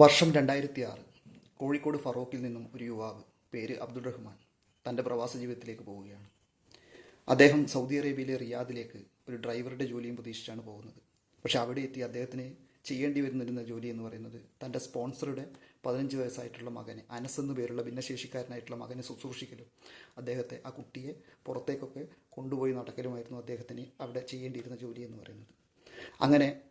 വർഷം രണ്ടായിരത്തി ആറ് കോഴിക്കോട് ഫറോക്കിൽ നിന്നും ഒരു യുവാവ് പേര് അബ്ദുൾ റഹ്മാൻ തന്റെ പ്രവാസ ജീവിതത്തിലേക്ക് പോവുകയാണ്. അദ്ദേഹം സൗദി അറേബ്യയിലെ റിയാദിലേക്ക് ഒരു ഡ്രൈവറുടെ ജോലിയും പ്രതീക്ഷിച്ചാണ് പോകുന്നത്. പക്ഷേ അവിടെ എത്തി അദ്ദേഹത്തിന് ചെയ്യേണ്ടി വരുന്നിരുന്ന ജോലി എന്ന് പറയുന്നത് തന്റെ സ്പോൺസറുടെ പതിനഞ്ച് വയസ്സായിട്ടുള്ള മകനെ അനസ് എന്ന് പേരുള്ള ഭിന്നശേഷിക്കാരനായിട്ടുള്ള മകനെ ശുശ്രൂഷിക്കലും അദ്ദേഹത്തെ ആ കുട്ടിയെ പുറത്തേക്കൊക്കെ കൊണ്ടുപോയി നടക്കലുമായിരുന്നു അദ്ദേഹത്തിന് അവിടെ ചെയ്യേണ്ടിയിരുന്ന ജോലി എന്ന് പറയുന്നത്. അങ്ങനെ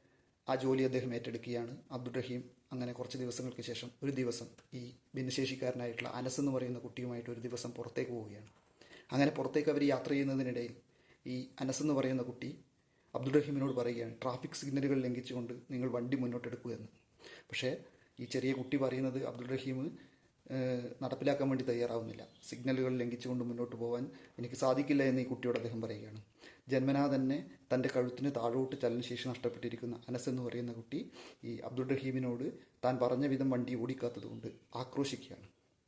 ആ ജോലി അദ്ദേഹം ഏറ്റെടുക്കുകയാണ്. അബ്ദുൾ റഹീം അങ്ങനെ കുറച്ച് ദിവസങ്ങൾക്ക് ശേഷം ഒരു ദിവസം ഈ ഭിന്നശേഷിക്കാരനായിട്ടുള്ള അനസ് എന്ന് പറയുന്ന കുട്ടിയുമായിട്ട് ഒരു ദിവസം പുറത്തേക്ക് പോവുകയാണ്. അങ്ങനെ പുറത്തേക്ക് അവർ യാത്ര ചെയ്യുന്നതിനിടയിൽ ഈ അനസ് എന്ന് പറയുന്ന കുട്ടി അബ്ദുൾ റഹീമിനോട് പറയുകയാണ് ട്രാഫിക് സിഗ്നലുകൾ ലംഘിച്ചുകൊണ്ട് നിങ്ങൾ വണ്ടി മുന്നോട്ടെടുക്കുക എന്ന്. പക്ഷേ ഈ ചെറിയ കുട്ടി പറയുന്നത് അബ്ദുൾ റഹീം നടപ്പിലാക്കാൻ വേണ്ടി തയ്യാറാവുന്നില്ല. സിഗ്നലുകൾ ലംഘിച്ചുകൊണ്ട് മുന്നോട്ട് പോകാൻ എനിക്ക് സാധിക്കില്ല എന്ന് ഈ കുട്ടിയോട് അദ്ദേഹം പറയുകയാണ്. ജന്മനാ തന്നെ തന്റെ കഴുത്തിന് താഴോട്ട് ചലനശേഷി നഷ്ടപ്പെട്ടിരിക്കുന്ന അനസ് എന്ന് പറയുന്ന കുട്ടി ഈ അബ്ദുൾ റഹീമിനോട് താൻ പറഞ്ഞ വിധം വണ്ടി ഓടിക്കാത്തതുകൊണ്ട് ആക്രോശിക്കുകയാണ്.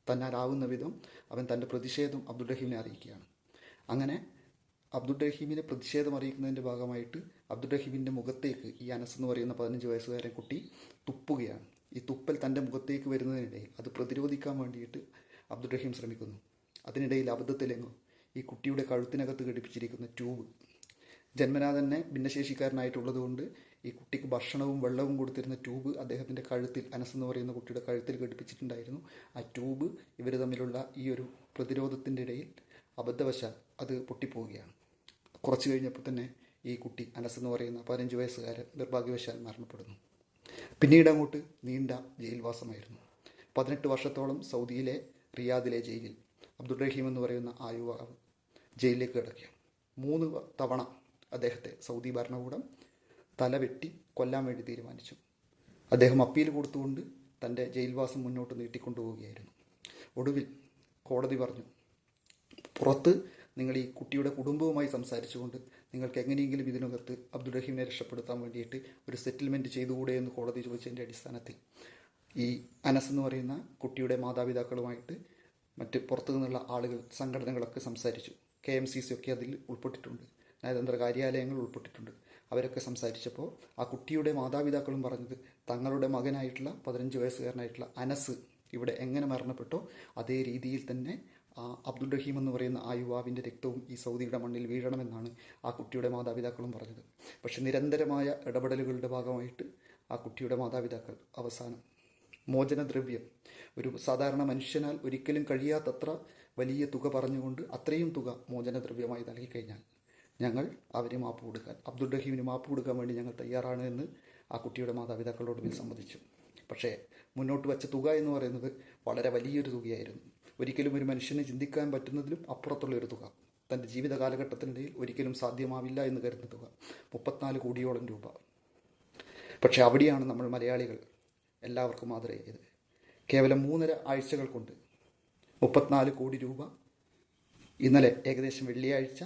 തന്നാലാവുന്ന വിധം അവൻ തന്റെ പ്രതിഷേധം അബ്ദുൾ റഹീമിനെ അറിയിക്കുകയാണ്. അങ്ങനെ അബ്ദുൾ റഹീമിനെ പ്രതിഷേധം അറിയിക്കുന്നതിന്റെ ഭാഗമായിട്ട് അബ്ദുൾ റഹീമിന്റെ മുഖത്തേക്ക് ഈ അനസ് എന്ന് പറയുന്ന പതിനഞ്ച് വയസ്സുകാരൻ കുട്ടി തുപ്പുകയാണ്. ഈ തുപ്പൽ തന്റെ മുഖത്തേക്ക് വരുന്നതിനിടയിൽ അത് പ്രതിരോധിക്കാൻ വേണ്ടിയിട്ട് അബ്ദുൾ റഹീം ശ്രമിക്കുന്നു. അതിനിടയിൽ അബദ്ധത്തിലെങ്ങോ ഈ കുട്ടിയുടെ കഴുത്തിനകത്ത് ഘടിപ്പിച്ചിരിക്കുന്ന ട്യൂബ് ജന്മനാ തന്നെ ഭിന്നശേഷിക്കാരനായിട്ടുള്ളത് കൊണ്ട് ഈ കുട്ടിക്ക് ഭക്ഷണവും വെള്ളവും കൊടുത്തിരുന്ന ട്യൂബ് അദ്ദേഹത്തിന്റെ കഴുത്തിൽ അനസ് എന്ന് പറയുന്ന കുട്ടിയുടെ കഴുത്തിൽ ഘടിപ്പിച്ചിട്ടുണ്ടായിരുന്നു. ആ ട്യൂബ് ഇവർ തമ്മിലുള്ള ഈ ഒരു പ്രതിരോധത്തിന്റെ ഇടയിൽ അബദ്ധവശാൽ അത് പൊട്ടിപ്പോവുകയാണ്. കുറച്ച് കഴിഞ്ഞപ്പോൾ തന്നെ ഈ കുട്ടി അനസ് എന്ന് പറയുന്ന പതിനഞ്ച് വയസ്സുകാരൻ നിർഭാഗ്യവശാൽ മരണപ്പെടുന്നു. പിന്നീട് അങ്ങോട്ട് നീണ്ട ജയിൽവാസമായിരുന്നു. പതിനെട്ട് വർഷത്തോളം സൗദിയിലെ റിയാദിലെ ജയിലിൽ അബ്ദുൾ റഹീം എന്ന് പറയുന്ന ആ യുവാവ് ജയിലിലേക്ക് കിടക്കുക മൂന്ന് തവണ അദ്ദേഹത്തെ സൗദി ഭരണകൂടം തലവെട്ടി കൊല്ലാൻ വേണ്ടി തീരുമാനിച്ചു. അദ്ദേഹം അപ്പീൽ കൊടുത്തുകൊണ്ട് തന്റെ ജയിൽവാസം മുന്നോട്ട് നീട്ടിക്കൊണ്ടുപോവുകയായിരുന്നു. ഒടുവിൽ കോടതി പറഞ്ഞു പുറത്ത് നിങ്ങൾ ഈ കുട്ടിയുടെ കുടുംബവുമായി സംസാരിച്ചുകൊണ്ട് നിങ്ങൾക്ക് എങ്ങനെയെങ്കിലും ഇതിനകത്ത് അബ്ദുൾ റഹീമിനെ രക്ഷപ്പെടുത്താൻ വേണ്ടിയിട്ട് ഒരു സെറ്റിൽമെന്റ് ചെയ്തുകൂടെ എന്ന് കോടതി ചോദിച്ചതിന്റെ അടിസ്ഥാനത്തിൽ ഈ അനസ് എന്ന് പറയുന്ന കുട്ടിയുടെ മാതാപിതാക്കളുമായിട്ട് മറ്റ് പുറത്തു നിന്നുള്ള ആളുകൾ സംഘടനകളൊക്കെ സംസാരിച്ചു. കെ എം സി സി ഒക്കെ അതിൽ ഉൾപ്പെട്ടിട്ടുണ്ട്. നയതന്ത്ര കാര്യാലയങ്ങൾ ഉൾപ്പെട്ടിട്ടുണ്ട്. അവരൊക്കെ സംസാരിച്ചപ്പോൾ ആ കുട്ടിയുടെ മാതാപിതാക്കളും പറഞ്ഞത് തങ്ങളുടെ മകനായിട്ടുള്ള പതിനഞ്ച് വയസ്സുകാരനായിട്ടുള്ള അനസ് ഇവിടെ എങ്ങനെ മരണപ്പെട്ടോ അതേ രീതിയിൽ തന്നെ ആ അബ്ദുൾ റഹീം എന്ന് പറയുന്ന ആ യുവാവിന്റെ രക്തവും ഈ സൗദിയുടെ മണ്ണിൽ വീഴണമെന്നാണ് ആ കുട്ടിയുടെ മാതാപിതാക്കളും പറഞ്ഞത്. പക്ഷെ നിരന്തരമായ ഇടപെടലുകളുടെ ഭാഗമായിട്ട് ആ കുട്ടിയുടെ മാതാപിതാക്കൾ അവസാനം മോചനദ്രവ്യം. ഒരു സാധാരണ മനുഷ്യനാൽ ഒരിക്കലും കഴിയാത്തത്ര വലിയ തുക പറഞ്ഞുകൊണ്ട് അത്രയും തുക മോചനദ്രവ്യമായി നൽകിക്കഴിഞ്ഞാൽ ഞങ്ങൾ അവന് മാപ്പ് കൊടുക്കാൻ അബ്ദുൾ റഹീമിന് മാപ്പ് കൊടുക്കാൻ വേണ്ടി ഞങ്ങൾ തയ്യാറാണ് എന്ന് ആ കുട്ടിയുടെ മാതാപിതാക്കളോട് മേൽ സമ്മതിച്ചു. പക്ഷേ മുന്നോട്ട് വച്ച തുക എന്ന് പറയുന്നത് വളരെ വലിയൊരു തുകയായിരുന്നു. ഒരിക്കലും ഒരു മനുഷ്യന് ചിന്തിക്കാൻ പറ്റുന്നതിലും അപ്പുറത്തുള്ള ഒരു തുക. തന്റെ ജീവിത കാലഘട്ടത്തിനിടയിൽ ഒരിക്കലും സാധ്യമാവില്ല എന്ന് കരുതുന്ന തുക. മുപ്പത്തിനാല് കോടിയോളം രൂപ. പക്ഷേ അവിടെയാണ് നമ്മൾ മലയാളികൾ എല്ലാവർക്കും മാതൃകയത് കേവലം മൂന്നര ആഴ്ചകൾ കൊണ്ട് മുപ്പത്തിനാല് കോടി രൂപ ഇന്നലെ ഏകദേശം വെള്ളിയാഴ്ച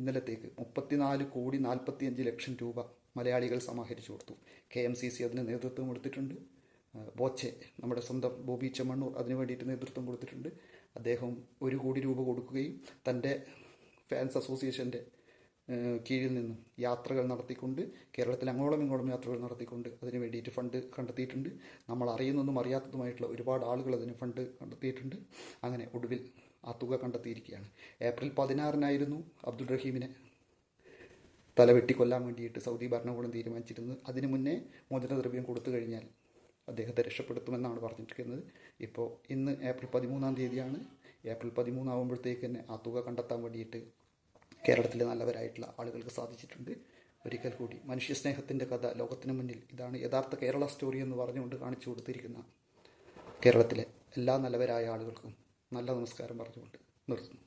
ഇന്നലത്തേക്ക് മുപ്പത്തിനാല് കോടി നാൽപ്പത്തിയഞ്ച് ലക്ഷം രൂപ മലയാളികൾ സമാഹരിച്ചു കൊടുത്തു. കെ എം സി സി അതിന് നേതൃത്വം കൊടുത്തിട്ടുണ്ട്. ബോച്ചെ നമ്മുടെ സ്വന്തം ബോബി ചെമ്മണ്ണൂർ അതിനു വേണ്ടിയിട്ട് നേതൃത്വം കൊടുത്തിട്ടുണ്ട്. അദ്ദേഹം ഒരു കോടി രൂപ കൊടുക്കുകയും തന്റെ ഫാൻസ് അസോസിയേഷന്റെ കീഴിൽ നിന്നും യാത്രകൾ നടത്തിക്കൊണ്ട് കേരളത്തിൽ അങ്ങോളം ഇങ്ങോളം യാത്രകൾ നടത്തിക്കൊണ്ട് അതിന് വേണ്ടിയിട്ട് ഫണ്ട് കണ്ടെത്തിയിട്ടുണ്ട്. നമ്മൾ അറിയുന്നതും അറിയാത്തതുമായിട്ടുള്ള ഒരുപാട് ആളുകൾ അതിന് ഫണ്ട് കണ്ടെത്തിയിട്ടുണ്ട്. അങ്ങനെ ഒടുവിൽ ആ തുക കണ്ടെത്തിയിരിക്കുകയാണ്. ഏപ്രിൽ പതിനാറിനായിരുന്നു അബ്ദുൾ റഹീമിനെ തലവെട്ടി കൊല്ലാൻ വേണ്ടിയിട്ട് സൗദി ഭരണകൂടം തീരുമാനിച്ചിരുന്നത്. അതിനു മുന്നേ മോചനദ്രവ്യം കൊടുത്തു കഴിഞ്ഞാൽ അദ്ദേഹത്തെ രക്ഷപ്പെടുത്തുമെന്നാണ് പറഞ്ഞിരിക്കുന്നത്. ഇപ്പോൾ ഇന്ന് ഏപ്രിൽ പതിമൂന്നാം തീയതിയാണ്. ഏപ്രിൽ പതിമൂന്നാകുമ്പോഴത്തേക്ക് തന്നെ ആ തുക കണ്ടെത്താൻ വേണ്ടിയിട്ട് കേരളത്തിലെ നല്ലവരായിട്ടുള്ള ആളുകൾക്ക് സാധിച്ചിട്ടുണ്ട്. ഒരിക്കൽ കൂടി മനുഷ്യസ്നേഹത്തിന്റെ കഥ ലോകത്തിന് മുന്നിൽ ഇതാണ് യഥാർത്ഥ കേരള സ്റ്റോറി എന്ന് പറഞ്ഞുകൊണ്ട് കാണിച്ചു കൊടുത്തിരിക്കുന്ന കേരളത്തിലെ എല്ലാ നല്ലവരായ ആളുകൾക്കും നല്ല നമസ്കാരം പറഞ്ഞുകൊണ്ട് നിർത്തുന്നു.